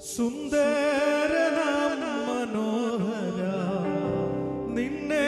സുന്ദരനാം മനോഹര. നിന്നെ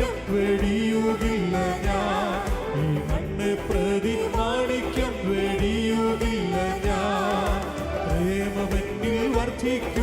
മാണിക്യം വെടിയുകില്ല ഞാൻ. ഈ മണ്ണ് പ്രതിമാണിക്കും വെടിയുകില്ല ഞാൻ. പ്രേമമെന്നിൽ വർദ്ധിക്കും.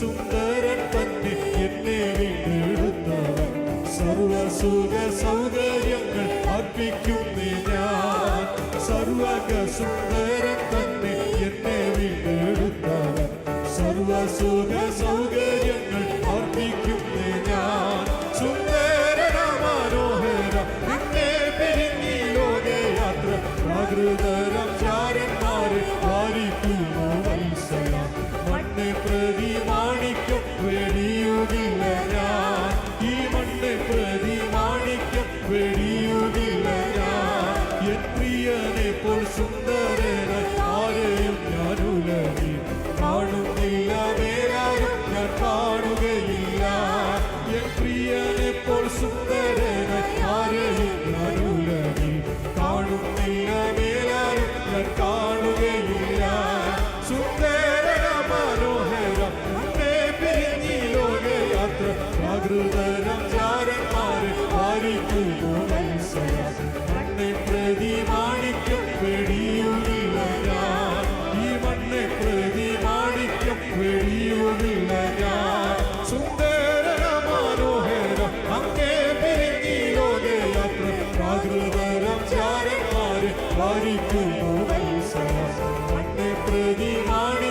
സുന്ദര തന്നെ എന്നെ വീണ്ടെടുത്തവൻ സർവസുഖ സൗകര്യങ്ങൾ അർപ്പിക്കുന്നേ ഞാൻ സർവക സുന്ദര തന്നെ എന്നെ വീണ്ടെടുത്തവൻ സർവസുഖ ഹൃദയം ചാരന്മാരെ വാരിക്കുന്നു മണ്ണെ പ്രതിമാണിക്കം വെടിയുന്നില്ല ഞാൻ ഈ മണ്ണെ പ്രതിമാണിക്കം വെടിയുന്നില്ല ഞാൻ സുന്ദര മനോഹര. അങ്ങേ പെരുങ്ങിയോകയാത്ര പ്രാകൃതരം ചാരന്മാരെ വാരിക്കുന്നു മണ്ണെ പ്രതിമാണി